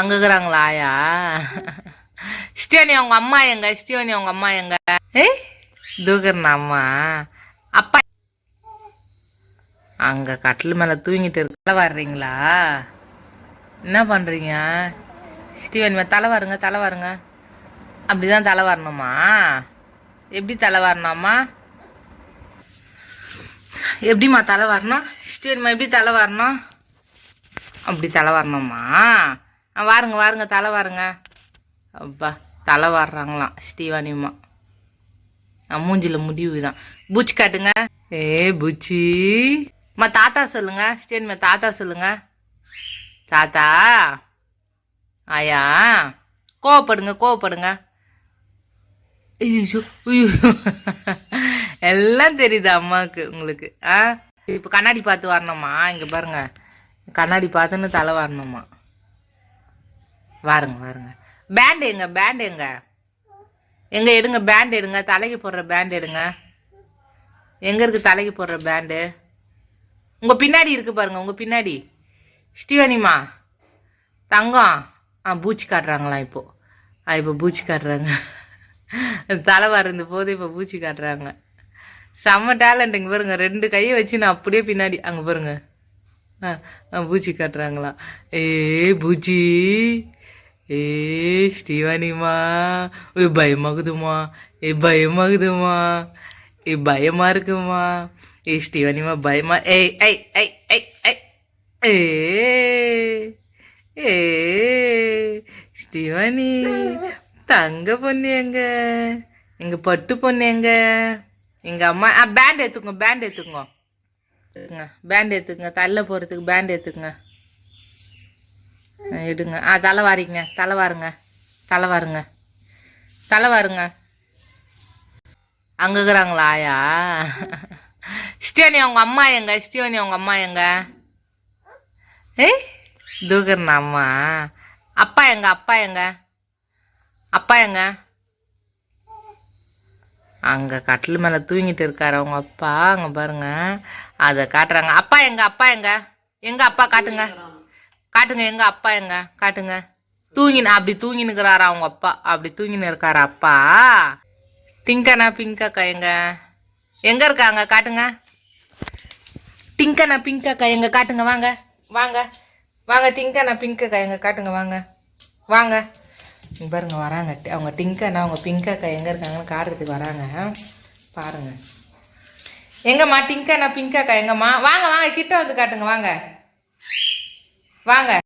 அங்க இருக்கிறாங்களா ஆயா ஸ்டியோனி அவங்க அம்மா எங்க? ஸ்டியோனி அவங்க அம்மா எங்க? ஏய் தூக்குறா அம்மா அப்பா அங்க கட்டில் மேல தூங்கிட்டு இருக்க வர்றீங்களா? என்ன பண்றீங்க? ஸ்டீவன் தலை வாருங்க தலை வாருங்க. அப்படிதான் தலை வரணுமா? எப்படி தலை வரணும்மா? எப்படிம்மா தலை வரணும்? ஸ்டீவன்மா எப்படி தலை வரணும்? அப்படி தலை வரணுமா வாருங்க வாருங்க தலை வாருங்க. அப்பா தலை வாடுறாங்களாம் ஸ்டீவானிம்மா ஆ, முடிவு தான் பூச்சி காட்டுங்க. ஏ பூச்சி. அம்மா தாத்தா சொல்லுங்க. ஸ்டீவன்மா தாத்தா சொல்லுங்க. தாத்தா ஆயா கோவப்படுங்க கோவப்படுங்க. ஐயோ ஐயோ. எல்லாம் தெரியுது அம்மாவுக்கு உங்களுக்கு. ஆ இப்போ கண்ணாடி பார்த்து வரணுமா இங்கே பாருங்க. கண்ணாடி பார்த்துன்னு தலை வரணுமா வாருங்க வாருங்க. பேண்ட் எங்க பேண்ட் எங்க எங்க எடுங்க பேண்ட் எடுங்க. தலைக்கு போடுற பேண்ட் எடுங்க. எங்க இருக்கு தலைக்கு போடுற பேண்டு உங்க பின்னாடி இருக்கு பாருங்க உங்க பின்னாடி. ஸ்டீவனிமா தங்கம். ஆ பூச்சி காட்டுறாங்களாம் இப்போ? ஆ இப்போ பூச்சி காட்டுறாங்க. தலை வறந்த போது இப்போ பூச்சி காட்டுறாங்க. செம்ம டேலண்ட் இங்கே பாருங்க. ரெண்டு கையை வச்சு நான் அப்படியே பின்னாடி அங்கே பாருங்க. ஆ ஆ, பூச்சி காட்டுறாங்களாம் ஏ பூச்சி. ஏ ஸ்ரீவானிமா ஏ பயமாகுதுமா ஏ பயமாகுதுமா ஏ பயமா இருக்குமா ஏ ஸ்ரீவானிமா பயமா ஏய் ஐ ஐ ஐ ஐ ஏ ஏ ஸ்ரீவானி தங்க பொண்ணு எங்க எங்க பட்டு பொண்ணு எங்க எங்க அம்மா ஆ பேண்ட் எடுத்துக்கோங்க பேண்ட் எடுத்துக்கோங்க பேண்ட் எடுத்துக்கோங்க தள்ள போறதுக்கு பேண்ட் எடுத்துக்கோங்க எடுங்க. ஆ தலை வாரிங்க தலை வாருங்க தலை வாருங்க தலை வாருங்க அங்கே இருக்கிறாங்களா ஆயா? ஸ்டியோனி அவங்க அம்மா எங்க? ஸ்டியோனி அவங்க அம்மா எங்க? ஏய் தூக்குறா அம்மா. அப்பா எங்க? அப்பா எங்க? அப்பா எங்க? அங்கே கட்டில் மேலே தூங்கிட்டு இருக்காரு அவங்க அப்பா. அங்கே பாருங்க. அதை காட்டுறாங்க. அப்பா எங்க? அப்பா எங்க? எங்க அப்பா? காட்டுங்க. காட்டுங்க எங்க அப்பா எங்க? காட்டுங்க. தூங்கின அப்படி தூங்கினுக்கிறாரா அவங்க அப்பா? அப்படி தூங்கின்னு இருக்காரு அப்பா? டிங்கனா பிங்காக்கா எங்க? எங்க இருக்காங்க? காட்டுங்க. டிங்கனா பிங்காக்கா எங்க? காட்டுங்க வாங்க. வாங்க. வாங்க டிங்கனா பிங்காக்கா எங்க? காட்டுங்க வாங்க. வாங்க. பாருங்க வராங்க. அவங்க டிங்கனா அவங்க பிங்காக்கா எங்க இருக்காங்கன்னு காட்டுறதுக்கு வராங்க. பாருங்க. எங்கம்மா டிங்கனா பிங்காக்கா எங்கம்மா? வாங்க வாங்க கிட்ட வந்து காட்டுங்க வாங்க. வாங்க.